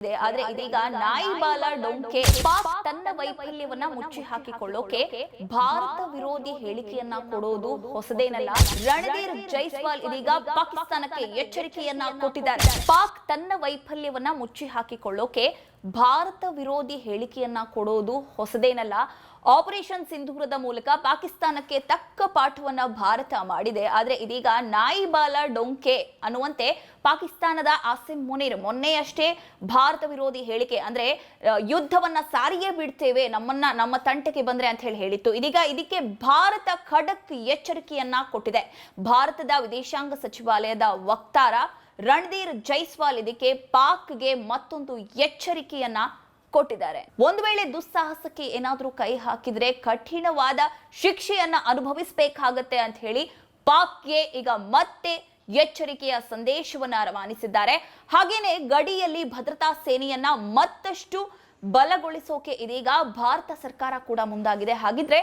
ಆದ್ರೆ ಇದೀಗ ನಾಯಿ ಬಾಲ ಡೊಂಕೆ ಪಾಕ್ ತನ್ನ ವೈಫಲ್ಯವನ್ನ ಮುಚ್ಚಿ ಹಾಕಿಕೊಳ್ಳೋಕೆ ಭಾರತ ವಿರೋಧಿ ಹೇಳಿಕೆಯನ್ನ ಕೊಡೋದು ಹೊಸದೇನಲ್ಲ? ರಣಧೀರ್ ಜೈಸ್ವಾಲ್ ಇದೀಗ ಪಾಕಿಸ್ತಾನಕ್ಕೆ ಎಚ್ಚರಿಕೆಯನ್ನ ಕೊಟ್ಟಿದ್ದಾರೆ. ಪಾಕ್ ತನ್ನ ವೈಫಲ್ಯವನ್ನ ಮುಚ್ಚಿ ಹಾಕಿಕೊಳ್ಳೋಕೆ ಭಾರತ ವಿರೋಧಿ ಹೇಳಿಕೆಯನ್ನ ಕೊಡೋದು ಹೊಸದೇನಲ್ಲ ಆಪರೇಷನ್ ಸಿಂಧೂರದ ಮೂಲಕ ಪಾಕಿಸ್ತಾನಕ್ಕೆ ತಕ್ಕ ಪಾಠವನ್ನ ಭಾರತ ಮಾಡಿದೆ. ಆದ್ರೆ ಇದೀಗ ನಾಯಿ ಬಾಲ ಡೊಂಕೆ ಅನ್ನುವಂತೆ ಪಾಕಿಸ್ತಾನದ ಆಸಿಮ್ ಮುನೀರ್ ಮೊನ್ನೆಯಷ್ಟೇ ಭಾರತ ವಿರೋಧಿ ಹೇಳಿಕೆ ಅಂದ್ರೆ ಯುದ್ಧವನ್ನ ಸಾರಿಯೇ ಬಿಡ್ತೇವೆ, ನಮ್ಮನ್ನ, ನಮ್ಮ ತಂಟೆಗೆ ಬಂದ್ರೆ ಅಂತ ಹೇಳಿ ಹೇಳಿತ್ತು. ಇದೀಗ ಇದಕ್ಕೆ ಭಾರತ ಖಡಕ್ ಎಚ್ಚರಿಕೆಯನ್ನ ಕೊಟ್ಟಿದೆ. ಭಾರತದ ವಿದೇಶಾಂಗ ಸಚಿವಾಲಯದ ವಕ್ತಾರ ರಣಧೀರ್ ಜೈಸ್ವಾಲ್ ಇದಕ್ಕೆ ಪಾಕ್ಗೆ ಮತ್ತೊಂದು ಎಚ್ಚರಿಕೆಯನ್ನ ಕೊಟ್ಟಿದ್ದಾರೆ. ಒಂದು ವೇಳೆ ದುಸ್ಸಾಹಸಕ್ಕೆ ಏನಾದ್ರೂ ಕೈ ಹಾಕಿದ್ರೆ ಕಠಿಣವಾದ ಶಿಕ್ಷೆಯನ್ನ ಅನುಭವಿಸಬೇಕಾಗತ್ತೆ ಅಂತ ಹೇಳಿ ಪಾಕ್ಗೆ ಈಗ ಮತ್ತೆ ಎಚ್ಚರಿಕೆಯ ಸಂದೇಶವನ್ನ ರವಾನಿಸಿದ್ದಾರೆ. ಹಾಗೇನೆ ಗಡಿಯಲ್ಲಿ ಭದ್ರತಾ ಸೇನೆಯನ್ನ ಮತ್ತಷ್ಟು ಬಲಗೊಳಿಸೋಕೆ ಇದೀಗ ಭಾರತ ಸರ್ಕಾರ ಕೂಡ ಮುಂದಾಗಿದೆ. ಹಾಗಿದ್ರೆ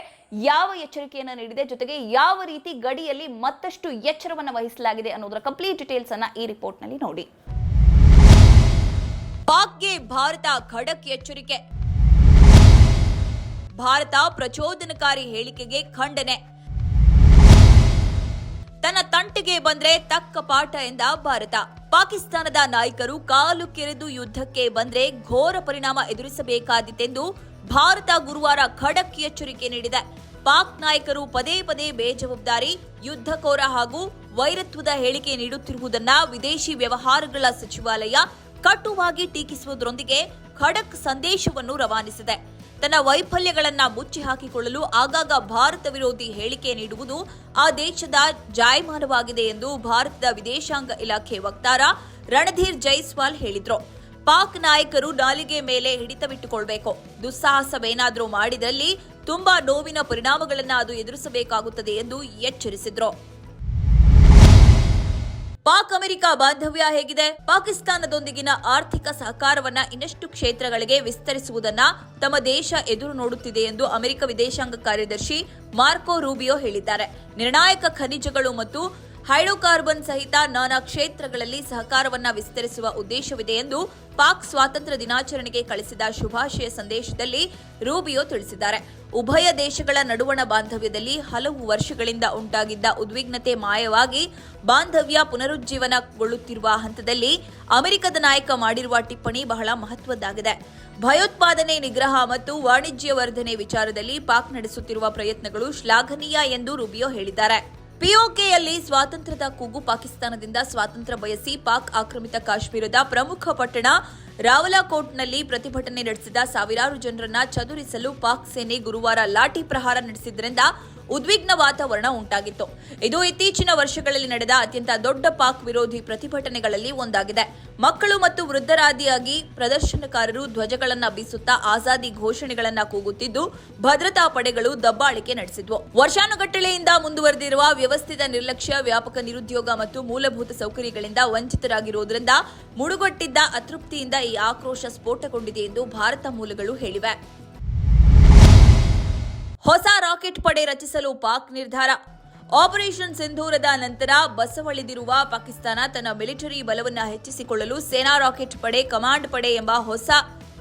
ಯಾವ ಎಚ್ಚರಿಕೆಯನ್ನು ನೀಡಿದೆ? ಜೊತೆಗೆ ಯಾವ ರೀತಿ ಗಡಿಯಲ್ಲಿ ಮತ್ತಷ್ಟು ಎಚ್ಚರವನ್ನು ವಹಿಸಲಾಗಿದೆ ಅನ್ನೋದರ ಕಂಪ್ಲೀಟ್ ಡೀಟೇಲ್ಸ್ ಅನ್ನ ಈ ರಿಪೋರ್ಟ್ನಲ್ಲಿ ನೋಡಿ. ಪಾಕ್ಗೆ ಭಾರತ ಖಡಕ್ ಎಚ್ಚರಿಕೆ. ಭಾರತ ಪ್ರಚೋದನಕಾರಿ ಹೇಳಿಕೆಗೆ ಖಂಡನೆ. ತನ್ನ ತಂಟಿಗೆ ಬಂದ್ರೆ ತಕ್ಕ ಪಾಠ ಎಂದ ಭಾರತ. ಪಾಕಿಸ್ತಾನದ ನಾಯಕರು ಕಾಲು ಕೆರೆದು ಯುದ್ಧಕ್ಕೆ ಬಂದರೆ ಘೋರ ಪರಿಣಾಮ ಎದುರಿಸಬೇಕಾದಿತ್ತೆಂದು ಭಾರತ ಗುರುವಾರ ಖಡಕ್ ಎಚ್ಚರಿಕೆ ನೀಡಿದೆ. ಪಾಕ್ ನಾಯಕರು ಪದೇ ಪದೇ ಬೇಜವಾಬ್ದಾರಿ, ಯುದ್ಧಕೋರ ಹಾಗೂ ವೈರತ್ವದ ಹೇಳಿಕೆ ನೀಡುತ್ತಿರುವುದನ್ನ ವಿದೇಶಿ ವ್ಯವಹಾರಗಳ ಸಚಿವಾಲಯ ಕಟುವಾಗಿ ಟೀಕಿಸುವುದರೊಂದಿಗೆ ಖಡಕ್ ಸಂದೇಶವನ್ನು ರವಾನಿಸಿದೆ. ತನ್ನ ವೈಫಲ್ಯಗಳನ್ನು ಮುಚ್ಚಿ ಹಾಕಿಕೊಳ್ಳಲು ಆಗಾಗ ಭಾರತ ವಿರೋಧಿ ಹೇಳಿಕೆ ನೀಡುವುದು ಆ ದೇಶದ ಜಾಯಮಾನವಾಗಿದೆ ಎಂದು ಭಾರತದ ವಿದೇಶಾಂಗ ಇಲಾಖೆ ವಕ್ತಾರ ರಣಧೀರ್ ಜೈಸ್ವಾಲ್ ಹೇಳಿದ್ರು. ಪಾಕ್ ನಾಯಕರು ನಾಲಿಗೆ ಮೇಲೆ ಹಿಡಿತವಿಟ್ಟುಕೊಳ್ಬೇಕು. ದುಸ್ಸಾಹಸವೇನಾದರೂ ಮಾಡಿದಲ್ಲಿ ತುಂಬಾ ನೋವಿನ ಪರಿಣಾಮಗಳನ್ನು ಅದು ಎದುರಿಸಬೇಕಾಗುತ್ತದೆ ಎಂದು ಎಚ್ಚರಿಸಿದ್ರು. ಪಾಕ್ ಅಮೆರಿಕ ಬಾಂಧವ್ಯ ಹೇಗಿದೆ? ಪಾಕಿಸ್ತಾನದೊಂದಿಗಿನ ಆರ್ಥಿಕ ಸಹಕಾರವನ್ನ ಇನ್ನಷ್ಟು ಕ್ಷೇತ್ರಗಳಿಗೆ ವಿಸ್ತರಿಸುವುದನ್ನ ತಮ್ಮ ದೇಶ ಎದುರು ನೋಡುತ್ತಿದೆ ಎಂದು ಅಮೆರಿಕ ವಿದೇಶಾಂಗ ಕಾರ್ಯದರ್ಶಿ ಮಾರ್ಕೋ ರೂಬಿಯೋ ಹೇಳಿದ್ದಾರೆ. ನಿರ್ಣಾಯಕ ಖನಿಜಗಳು ಮತ್ತು ಹೈಡ್ರೋಕಾರ್ಬನ್ ಸಹಿತ ನಾನಾ ಕ್ಷೇತ್ರಗಳಲ್ಲಿ ಸಹಕಾರವನ್ನು ವಿಸ್ತರಿಸುವ ಉದ್ದೇಶವಿದೆ ಎಂದು ಪಾಕ್ ಸ್ವಾತಂತ್ರ್ಯ ದಿನಾಚರಣೆಗೆ ಕಳಿಸಿದ ಶುಭಾಶಯ ಸಂದೇಶದಲ್ಲಿ ರೂಬಿಯೋ ತಿಳಿಸಿದ್ದಾರೆ. ಉಭಯ ದೇಶಗಳ ನಡುವಣ ಬಾಂಧವ್ಯದಲ್ಲಿ ಹಲವು ವರ್ಷಗಳಿಂದ ಉಂಟಾಗಿದ್ದ ಉದ್ವಿಗ್ನತೆ ಮಾಯವಾಗಿ ಬಾಂಧವ್ಯ ಪುನರುಜ್ಜೀವನಗೊಳ್ಳುತ್ತಿರುವ ಹಂತದಲ್ಲಿ ಅಮೆರಿಕದ ನಾಯಕ ಮಾಡಿರುವ ಟಿಪ್ಪಣಿ ಬಹಳ ಮಹತ್ವದ್ದಾಗಿದೆ. ಭಯೋತ್ಪಾದನೆ, ನಿಗ್ರಹ ಮತ್ತು ವಾಣಿಜ್ಯ ವರ್ಧನೆ ವಿಚಾರದಲ್ಲಿ ಪಾಕ್ ನಡೆಸುತ್ತಿರುವ ಪ್ರಯತ್ನಗಳು ಶ್ಲಾಘನೀಯ ಎಂದು ರುಬಿಯೋ ಹೇಳಿದ್ದಾರೆ. ಪಿಒಕೆಯಲ್ಲಿ ಸ್ವಾತಂತ್ರ್ಯದ ಕೂಗು ಪಾಕಿಸ್ತಾನದಿಂದ ಸ್ವಾತಂತ್ರ್ಯ ಬಯಸಿ ಪಾಕ್ ಆಕ್ರಮಿತ ಕಾಶ್ಮೀರದ ಪ್ರಮುಖ ಪಟ್ಟಣ ರಾವಲಾಕೋಟ್ನಲ್ಲಿ ಪ್ರತಿಭಟನೆ ನಡೆಸಿದ ಸಾವಿರಾರು ಜನರನ್ನ ಚದುರಿಸಲು ಪಾಕ್ ಸೇನೆ ಗುರುವಾರ ಲಾಠಿ ಪ್ರಹಾರ ನಡೆಸಿದ್ರಿಂದ ಉದ್ವಿಗ್ನ ವಾತಾವರಣ ಉಂಟಾಗಿತ್ತು. ಇದು ಇತ್ತೀಚಿನ ವರ್ಷಗಳಲ್ಲಿ ನಡೆದ ಅತ್ಯಂತ ದೊಡ್ಡ ಪಾಕ್ ವಿರೋಧಿ ಪ್ರತಿಭಟನೆಗಳಲ್ಲಿ ಒಂದಾಗಿದೆ. ಮಕ್ಕಳು ಮತ್ತು ವೃದ್ಧರಾದಿಯಾಗಿ ಪ್ರದರ್ಶನಕಾರರು ಧ್ವಜಗಳನ್ನ ಬೀಸುತ್ತಾ ಆಜಾದಿ ಘೋಷಣೆಗಳನ್ನ ಕೂಗುತ್ತಿದ್ದು, ಭದ್ರತಾ ಪಡೆಗಳು ದಬ್ಬಾಳಿಕೆ ನಡೆಸಿದ್ವು. ವರ್ಷಾನುಗಟ್ಟಲೆಯಿಂದ ಮುಂದುವರೆದಿರುವ ವ್ಯವಸ್ಥಿತ ನಿರ್ಲಕ್ಷ್ಯ, ವ್ಯಾಪಕ ನಿರುದ್ಯೋಗ ಮತ್ತು ಮೂಲಭೂತ ಸೌಕರ್ಯಗಳಿಂದ ವಂಚಿತರಾಗಿರುವುದರಿಂದ ಮುಳುಗಟ್ಟಿದ್ದ ಅತೃಪ್ತಿಯಿಂದ ಈ ಆಕ್ರೋಶ ಸ್ಫೋಟಗೊಂಡಿದೆ ಎಂದು ಭಾರತ ಮೂಲಗಳು ಹೇಳಿವೆ. ಹೊಸ ರಾಕೆಟ್ ಪಡೆ ರಚಿಸಲು ಪಾಕ್ ನಿರ್ಧಾರ. ಆಪರೇಷನ್ ಸಿಂಧೂರದ ನಂತರ ಬಸವಳಿದಿರುವ ಪಾಕಿಸ್ತಾನ ತನ್ನ ಮಿಲಿಟರಿ ಬಲವನ್ನು ಹೆಚ್ಚಿಸಿಕೊಳ್ಳಲು ಸೇನಾ ರಾಕೆಟ್ ಪಡೆ ಕಮಾಂಡ್ ಪಡೆ ಎಂಬ ಹೊಸ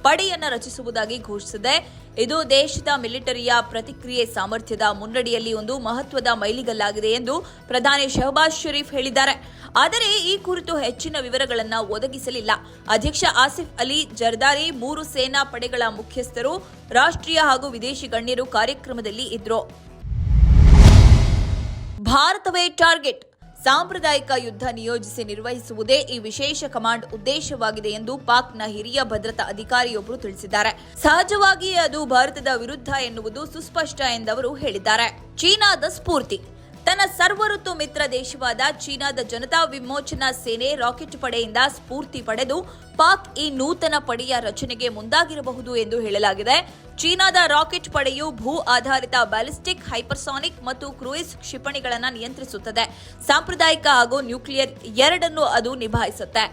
ಪಡೆಯನ್ನು ರಚಿಸುವುದಾಗಿ ಘೋಷಿಸಿದೆ. ಇದು ದೇಶದ ಮಿಲಿಟರಿಯ ಪ್ರತಿಕ್ರಿಯೆ ಸಾಮರ್ಥ್ಯದ ಮುನ್ನಡೆಯಲ್ಲಿ ಒಂದು ಮಹತ್ವದ ಮೈಲಿಗಲ್ಲಾಗಿದೆ ಎಂದು ಪ್ರಧಾನಿ ಶಹಬಾಜ್ ಶರೀಫ್ ಹೇಳಿದ್ದಾರೆ. ಆದರೆ ಈ ಕುರಿತು ಹೆಚ್ಚಿನ ವಿವರಗಳನ್ನು ಒದಗಿಸಲಿಲ್ಲ. ಅಧ್ಯಕ್ಷ ಆಸಿಫ್ ಅಲಿ ಜರ್ದಾರಿ ಮೂರು ಸೇನಾ ಪಡೆಗಳ ಮುಖ್ಯಸ್ಥರು, ರಾಷ್ಟ್ರೀಯ ಹಾಗೂ ವಿದೇಶಿ ಗಣ್ಯರು ಕಾರ್ಯಕ್ರಮದಲ್ಲಿ ಇದ್ರು. ಭಾರತವೇ ಟಾರ್ಗೆಟ್. ಸಾಂಪ್ರದಾಯಿಕ ಯುದ್ಧ ನಿಯೋಜಿಸಿ ನಿರ್ವಹಿಸುವುದೇ ಈ ವಿಶೇಷ ಕಮಾಂಡ್ ಉದ್ದೇಶವಾಗಿದೆ ಎಂದು ಪಾಕ್ನ ಹಿರಿಯ ಭದ್ರತಾ ಅಧಿಕಾರಿಯೊಬ್ಬರು ತಿಳಿಸಿದ್ದಾರೆ. ಸಹಜವಾಗಿಯೇ ಅದು ಭಾರತದ ವಿರುದ್ಧ ಎನ್ನುವುದು ಸುಸ್ಪಷ್ಟ ಎಂದವರು ಹೇಳಿದ್ದಾರೆ. ಚೀನಾದ ಸ್ಫೂರ್ತಿ. ತನ್ನ ಸರ್ವಋತು ಮಿತ್ರ ದೇಶವಾದ ಚೀನಾದ ಜನತಾ ವಿಮೋಚನಾ ಸೇನೆ ರಾಕೆಟ್ ಪಡೆಯಿಂದ ಸ್ಫೂರ್ತಿ ಪಡೆದು ಪಾಕ್ ಈ ನೂತನ ಪಡೆಯ ರಚನೆಗೆ ಮುಂದಾಗಿರಬಹುದು ಎಂದು ಹೇಳಲಾಗಿದೆ. ಚೀನಾದ ರಾಕೆಟ್ ಪಡೆಯು ಭೂ ಆಧಾರಿತ ಬ್ಯಾಲಿಸ್ಟಿಕ್, ಹೈಪರ್ಸಾನಿಕ್ ಮತ್ತು ಕ್ರೂಯಿಸ್ ಕ್ಷಿಪಣಿಗಳನ್ನು ನಿಯಂತ್ರಿಸುತ್ತದೆ. ಸಾಂಪ್ರದಾಯಿಕ ಹಾಗೂ ನ್ಯೂಕ್ಲಿಯರ್ ಎರಡನ್ನೂ ಅದು ನಿಭಾಯಿಸುತ್ತೆ.